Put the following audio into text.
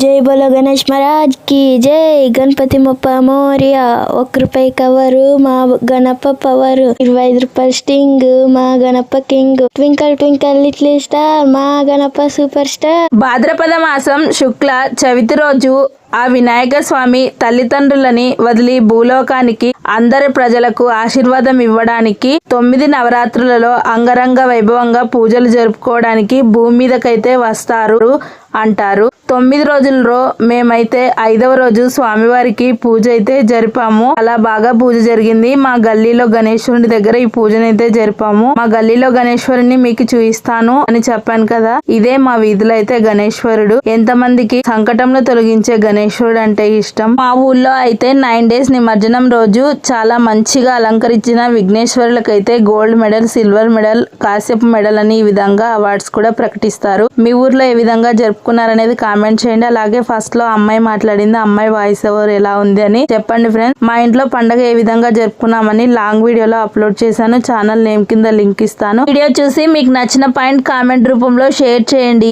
జై బోలో గణేష్ మహారాజ్కి జై. గణపతి మొప్ప మోరియా ఒక రూపాయి కవరు మా గణప పవర్. ఇరవై ఐదు రూపాయల స్టింగ్ మా Ganapa king. Twinkle twinkle little star మా గణప సూపర్ స్టార్. భాద్రపద మాసం శుక్ల చవితి రోజు ఆ వినాయక స్వామి తల్లిదండ్రులని వదిలి భూలోకానికి అందరి ప్రజలకు ఆశీర్వాదం ఇవ్వడానికి తొమ్మిది నవరాత్రులలో అంగరంగ వైభవంగా పూజలు జరుపుకోవడానికి భూమి మీదకైతే వస్తారు అంటారు. తొమ్మిది రోజుల్లో మేమైతే ఐదవ రోజు స్వామివారికి పూజ అయితే జరిపాము. అలా బాగా పూజ జరిగింది. మా గల్లీలో గణేశ్వరుని దగ్గర ఈ పూజనైతే జరిపాము. మా గల్లీలో గణేశ్వరుని మీకు చూపిస్తాను అని చెప్పాను కదా. ఇదే మా వీధిలో అయితే గణేశ్వరుడు. ఎంత మందికి సంకటంలో తొలగించే గణేశ్వరుడు అంటే ఇష్టం? మా ఊళ్ళో అయితే నైన్ డేస్ నిమజ్జనం రోజు చాలా మంచిగా అలంకరించిన విఘ్నేశ్వరులకైతే గోల్డ్ మెడల్ సిల్వర్ మెడల్ కాశ్యప్ మెడల్ అని ఈ విధంగా అవార్డ్స్ కూడా ప్రకటిస్తారు. మీ ఊర్లో ఏ విధంగా జరుపుకున్నారనేది కామెంట్ కామెంట్ చేయండి. అలాగే ఫస్ట్లో అమ్మాయి మాట్లాడింది అమ్మాయి వాయిస్ ఓవర్ ఎలా ఉంది అని చెప్పండి ఫ్రెండ్స్ మా ఇంట్లో పండగ ఏ విధంగా జరుపుకున్నామని లాంగ్ వీడియోలో అప్లోడ్ చేశాను. ఛానల్ నేమ్ కింద లింక్ ఇస్తాను. వీడియో చూసి మీకు నచ్చిన పాయింట్ కామెంట్ రూపంలో షేర్ చేయండి.